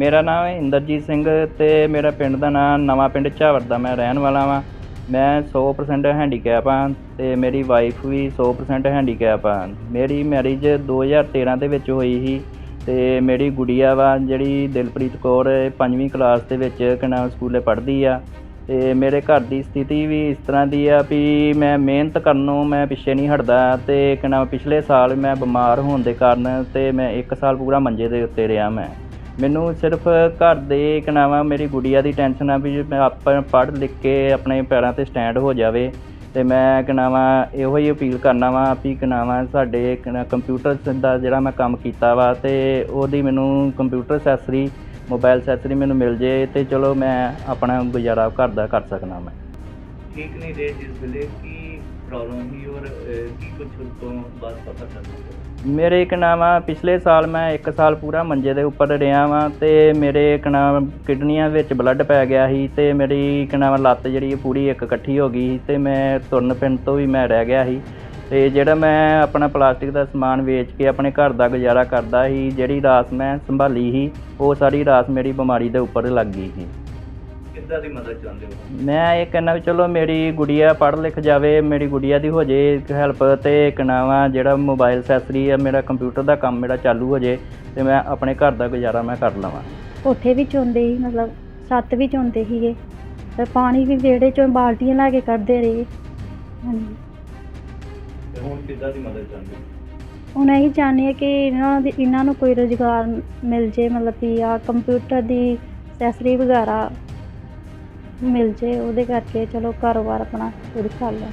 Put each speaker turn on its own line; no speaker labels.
ਮੇਰਾ ਨਾਮ ਹੈ ਇੰਦਰਜੀਤ ਸਿੰਘ ਤੇ ਮੇਰਾ ਪਿੰਡ ਦਾ ਨਾਮ ਨਵਾਂ ਪਿੰਡ ਝਾਵਰ ਦਾ ਮੈਂ ਰਹਿਣ ਵਾਲਾ ਵਾਂ। ਮੈਂ 100% ਹੈਂਡੀਕੈਪ ਹਾਂ ਤੇ ਮੇਰੀ ਵਾਈਫ ਵੀ 100% ਹੈਂਡੀਕੈਪ ਆ। ਮੇਰੀ ਮੈਰਿਜ 2013 ਦੇ ਵਿੱਚ ਹੋਈ ਸੀ ਤੇ ਮੇਰੀ ਗੁੜੀਆ ਵਾ ਜਿਹੜੀ ਦਿਲਪ੍ਰੀਤ ਕੌਰ ਇਹ ਪੰਜਵੀਂ ਕਲਾਸ ਦੇ ਵਿੱਚ ਕਿਨਾ ਸਕੂਲੇ ਪੜ੍ਹਦੀ ਆ ਤੇ ਮੇਰੇ ਘਰ ਦੀ ਸਥਿਤੀ ਵੀ ਇਸ ਤਰ੍ਹਾਂ ਦੀ ਆ ਵੀ ਮੈਂ ਮਿਹਨਤ ਕਰਨ ਨੂੰ ਮੈਂ ਪਿੱਛੇ ਨਹੀਂ ਹਟਦਾ ਤੇ ਕਿਨਾ ਪਿਛਲੇ ਸਾਲ ਮੈਂ ਬਿਮਾਰ ਹੋਣ ਦੇ ਕਾਰਨ ਤੇ ਮੈਂ 1 ਸਾਲ ਪੂਰਾ ਮੰਜੇ ਦੇ ਉੱਤੇ ਰਿਹਾ ਮੈਂ। ਮੈਨੂੰ ਸਿਰਫ ਘਰ ਦੇ ਕਨਾਵਾ ਮੇਰੀ ਗੁੜੀਆ ਦੀ ਟੈਨਸ਼ਨ ਆ ਵੀ ਮੈਂ ਆਪਾਂ ਪੜ੍ਹ ਲਿਖ ਕੇ ਆਪਣੇ ਪੈਰਾਂ ਤੇ ਸਟੈਂਡ ਹੋ ਜਾਵੇ ਅਤੇ ਮੈਂ ਕਨਾਵਾ ਇਹੋ ਹੀ ਅਪੀਲ ਕਰਨਾ ਵਾ ਵੀ ਕਨਾਵਾ ਸਾਡੇ ਕੰਪਿਊਟਰ ਦਾ ਜਿਹੜਾ ਮੈਂ ਕੰਮ ਕੀਤਾ ਵਾ ਅਤੇ ਉਹਦੀ ਮੈਨੂੰ ਕੰਪਿਊਟਰ ਅਸੈਸਰੀ ਮੋਬਾਈਲ ਅਸੈਸਰੀ ਮੈਨੂੰ ਮਿਲ ਜੇ ਅਤੇ ਚਲੋ ਮੈਂ ਆਪਣਾ ਗੁਜ਼ਾਰਾ ਘਰ ਦਾ ਕਰ ਸਕਦਾ ਮੈਂ।
ਠੀਕ ਨਹੀਂ ਰਹੇ ਜਿਸ ਵੇਲੇ, ਕੀ ਪ੍ਰੋਬਲਮ ਸੀ ਔਰ ਅਹ, ਕੀ ਕੁਝ ਉਸ ਤੋਂ ਬਾਅਦ ਪਤਾ ਚੱਲਿਆ
ਮੇਰੇ ਇੱਕ ਨਾਮ ਆ ਪਿਛਲੇ ਸਾਲ ਮੈਂ 1 ਸਾਲ ਪੂਰਾ ਮੰਜੇ ਦੇ ਉੱਪਰ ਰਿਹਾ ਵਾਂ ਤੇ ਮੇਰੇ ਇੱਕ ਨਾਮ ਕਿਡਨੀਆਂ ਵਿੱਚ ਬਲੱਡ ਪੈ ਗਿਆ ਸੀ ਤੇ ਮੇਰੀ ਇੱਕ ਨਾਮ ਲੱਤ ਜਿਹੜੀ ਇਹ ਪੂਰੀ ਇੱਕ ਇਕੱਠੀ ਹੋ ਗਈ ਸੀ ਤੇ ਮੈਂ ਤੁਰਨ ਫਿਰਨ ਤੋਂ ਵੀ ਮੈਂ ਰਹਿ ਗਿਆ ਸੀ। ਤੇ ਜਿਹੜਾ ਮੈਂ ਆਪਣਾ ਪਲਾਸਟਿਕ ਦਾ ਸਮਾਨ ਵੇਚ ਕੇ ਆਪਣੇ ਘਰ ਦਾ ਗੁਜ਼ਾਰਾ ਕਰਦਾ ਸੀ ਜਿਹੜੀ ਰਾਸ ਮੈਂ ਸੰਭਾਲੀ ਸੀ ਉਹ ਸਾਰੀ ਰਾਸ ਮੇਰੀ ਬਿਮਾਰੀ ਦੇ ਉੱਪਰ ਲੱਗ ਗਈ ਸੀ।
ਕਿੱਦਾਂ ਦੀ ਮਦਦ ਚਾਹੁੰਦੇ ਹੋ?
ਮੈਂ ਇਹ ਕਹਿੰਦਾ ਵੀ ਚਲੋ ਮੇਰੀ ਗੁੜੀਆ ਪੜ੍ਹ ਲਿਖ ਜਾਵੇ ਮੇਰੀ ਗੁੜੀਆ ਦੀ ਹੋ ਜੇ ਹੈਲਪ ਤੇ ਇੱਕ ਨਵਾਂ ਜਿਹੜਾ ਮੋਬਾਈਲ ਅਸੈਸਰੀ ਆ ਮੇਰਾ ਕੰਪਿਊਟਰ ਦਾ ਕੰਮ ਮੇਰਾ ਚਾਲੂ ਹੋ ਜੇ ਤੇ ਮੈਂ ਆਪਣੇ ਘਰ ਦਾ ਗੁਜ਼ਾਰਾ ਮੈਂ ਕਰ ਲਵਾਂ।
ਕੋਠੇ ਵੀ ਚੋਂਦੇ ਸੀ ਮਤਲਬ ਛੱਤ ਵੀ ਚੋਂਦੇ ਸੀਗੇ। ਤੇ ਪਾਣੀ ਵੀ ਵਿਹੜੇ ਚੋਂ ਬਾਲਟੀਆਂ ਲੈ ਕੇ ਕੱਢਦੇ ਰਹੇ। ਹਾਂਜੀ।
ਤੇ ਹੁਣ ਕਿੱਦਾਂ ਦੀ ਮਦਦ ਚਾਹੁੰਦੇ ਹੋ?
ਹੁਣ ਇਹੀ ਚਾਹੁੰਦੇ ਹਾਂ ਕਿ ਇਹਨਾਂ ਦੀ ਇਹਨਾਂ ਨੂੰ ਕੋਈ ਰੁਜ਼ਗਾਰ ਮਿਲ ਜੇ ਮਤਲਬ ਕਿ ਆ ਕੰਪਿਊਟਰ ਦੀ ਅਸੈਸਰੀ ਵਗੈਰਾ ਮਿਲ ਜੇ ਉਹਦੇ ਕਰਕੇ ਚਲੋ ਕਾਰੋਬਾਰ ਆਪਣਾ ਸ਼ੁਰੂ ਕਰ ਲੈਣ